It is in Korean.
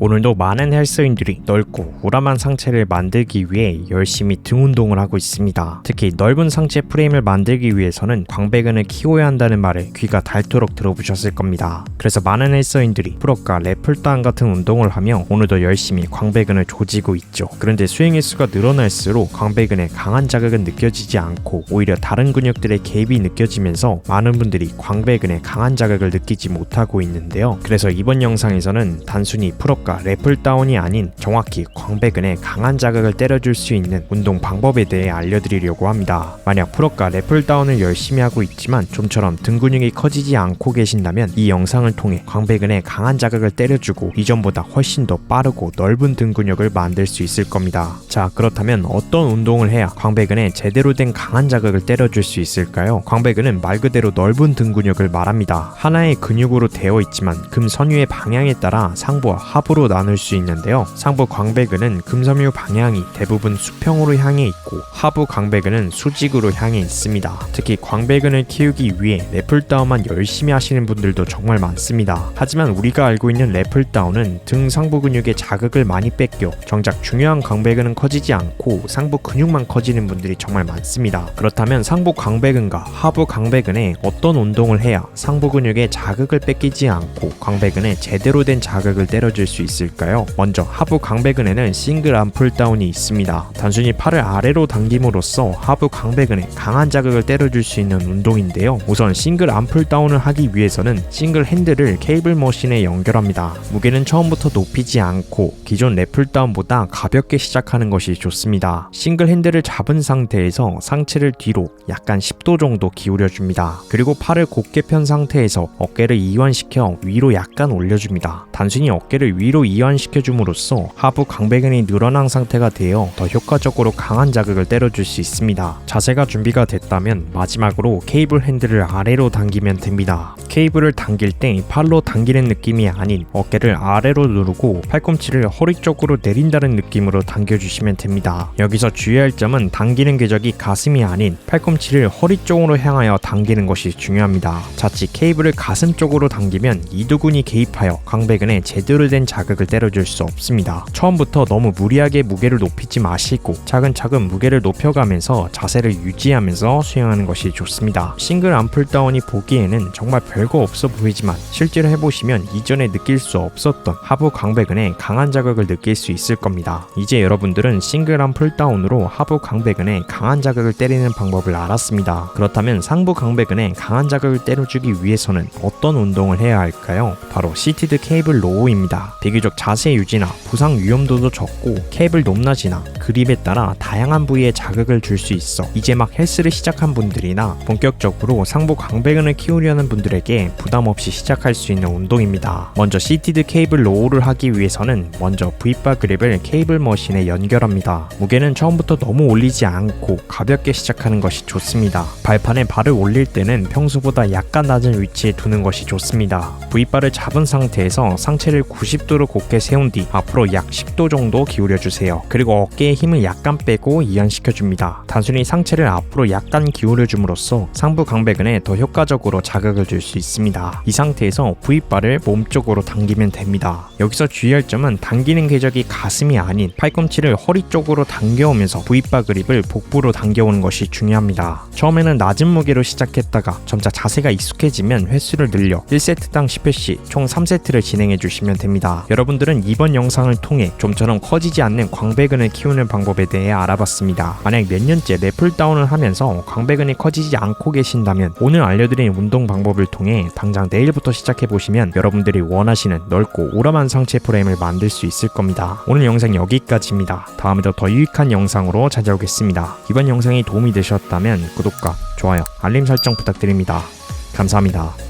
오늘도 많은 헬스인들이 넓고 우람한 상체를 만들기 위해 열심히 등 운동을 하고 있습니다. 특히 넓은 상체 프레임을 만들기 위해서는 광배근을 키워야 한다는 말을 귀가 닳도록 들어보셨을 겁니다. 그래서 많은 헬스인들이 풀업과 랩풀다운 같은 운동을 하며 오늘도 열심히 광배근을 조지고 있죠. 그런데 수행 횟수가 늘어날수록 광배근에 강한 자극은 느껴지지 않고 오히려 다른 근육들의 개입이 느껴지면서 많은 분들이 광배근에 강한 자극을 느끼지 못하고 있는데요. 그래서 이번 영상에서는 단순히 풀업 과 랩풀 다운이 아닌 정확히 광배근에 강한 자극을 때려줄 수 있는 운동 방법에 대해 알려드리려고 합니다. 만약 풀업과 랩풀 다운을 열심히 하고 있지만 좀처럼 등 근육이 커지지 않고 계신다면 이 영상을 통해 광배근에 강한 자극을 때려주고 이전보다 훨씬 더 빠르고 넓은 등 근육을 만들 수 있을 겁니다. 자, 그렇다면 어떤 운동을 해야 광배근에 제대로 된 강한 자극을 때려줄 수 있을까요? 광배근은 말 그대로 넓은 등 근육을 말합니다. 하나의 근육으로 되어 있지만 금선유의 방향에 따라 상부와 하부로 나눌 수 있는데요. 상부 광배근은 금섬유 방향이 대부분 수평으로 향해 있고 하부 광배근은 수직으로 향해 있습니다. 특히 광배근을 키우기 위해 래플다운만 열심히 하시는 분들도 정말 많습니다. 하지만 우리가 알고 있는 래플다운은 등 상부 근육에 자극을 많이 뺏겨 정작 중요한 광배근은 커지지 않고 상부 근육만 커지는 분들이 정말 많습니다. 그렇다면 상부 광배근과 하부 광배근에 어떤 운동을 해야 상부 근육에 자극을 뺏기지 않고 광배근에 제대로 된 자극을 때려줄 수 있을까요? 먼저 하부 광배근에는 싱글 암풀 다운이 있습니다. 단순히 팔을 아래로 당김으로써 하부 광배근에 강한 자극을 때려줄 수 있는 운동인데요. 우선 싱글 암풀 다운을 하기 위해서는 싱글 핸들을 케이블 머신에 연결합니다. 무게는 처음부터 높이지 않고 기존 래플 다운보다 가볍게 시작하는 것이 좋습니다. 싱글 핸들을 잡은 상태에서 상체를 뒤로 약간 10도 정도 기울여 줍니다. 그리고 팔을 곧게 편 상태에서 어깨를 이완시켜 위로 약간 올려줍니다. 단순히 어깨를 위로 이완시켜 줌으로써 하부 강배근이 늘어난 상태가 되어 더 효과적으로 강한 자극을 때려줄 수 있습니다. 자세가 준비가 됐다면 마지막으로 케이블 핸들을 아래로 당기면 됩니다. 케이블을 당길 때 팔로 당기는 느낌이 아닌 어깨를 아래로 누르고 팔꿈치를 허리 쪽으로 내린다는 느낌으로 당겨주시면 됩니다. 여기서 주의할 점은 당기는 궤적이 가슴이 아닌 팔꿈치를 허리 쪽으로 향하여 당기는 것이 중요합니다. 자칫 케이블을 가슴 쪽으로 당기면 이두근이 개입하여 광배근 에 제대로 된 자극을 때려줄 수 없습니다. 처음부터 너무 무리하게 무게를 높이지 마시고 차근차근 무게를 높여가면서 자세를 유지하면서 수행하는 것이 좋습니다. 싱글 암풀 다운이 보기에는 정말 별거 없어 보이지만 실제로 해보시면 이전에 느낄 수 없었던 하부 광배근에 강한 자극을 느낄 수 있을 겁니다. 이제 여러분들은 싱글 암풀 다운으로 하부 광배근에 강한 자극을 때리는 방법을 알았습니다. 그렇다면 상부 광배근에 강한 자극을 때려주기 위해서는 어떤 운동을 해야 할까요? 바로 시티드 케이블 로우입니다. 비교적 자세 유지나 부상 위험도도 적고 케이블 높낮이나 그립에 따라 다양한 부위에 자극을 줄 수 있어 이제 막 헬스를 시작한 분들이나 본격적으로 상부 광배근을 키우려는 분들에게 부담 없이 시작할 수 있는 운동입니다. 먼저 시티드 케이블 로우를 하기 위해서는 먼저 V바 그립을 케이블 머신에 연결합니다. 무게는 처음부터 너무 올리지 않고 가볍게 시작하는 것이 좋습니다. 발판에 발을 올릴 때는 평소보다 약간 낮은 위치에 두는 것이 좋습니다. V바를 잡은 상태에서 상체를 90도로 곧게 세운 뒤 앞으로 약 10도 정도 기울여 주세요. 그리고 어깨에 힘을 약간 빼고 이완시켜 줍니다. 단순히 상체를 앞으로 약간 기울여 줌으로써 상부 강배근에 더 효과적으로 자극을 줄 수 있습니다. 이 상태에서 V바를 몸쪽으로 당기면 됩니다. 여기서 주의할 점은 당기는 궤적이 가슴이 아닌 팔꿈치를 허리 쪽으로 당겨오면서 V바 그립을 복부로 당겨오는 것이 중요합니다. 처음에는 낮은 무게로 시작했다가 점차 자세가 익숙해지면 횟수를 늘려 1세트당 10회씩 총 3세트를 진행해 주시면 됩니다. 여러분들은 이번 영상을 통해 좀처럼 커지지 않는 광배근을 키우는 방법에 대해 알아봤습니다. 만약 몇 년째 랩풀 다운을 하면서 광배근이 커지지 않고 계신다면 오늘 알려드린 운동 방법을 통해 당장 내일부터 시작해 보시면 여러분들이 원하시는 넓고 우람한 상체 프레임을 만들 수 있을 겁니다. 오늘 영상 여기까지입니다. 다음에도 더 유익한 영상으로 찾아오겠습니다. 이번 영상이 도움이 되셨다면 구독과 좋아요, 알림 설정 부탁드립니다. 감사합니다.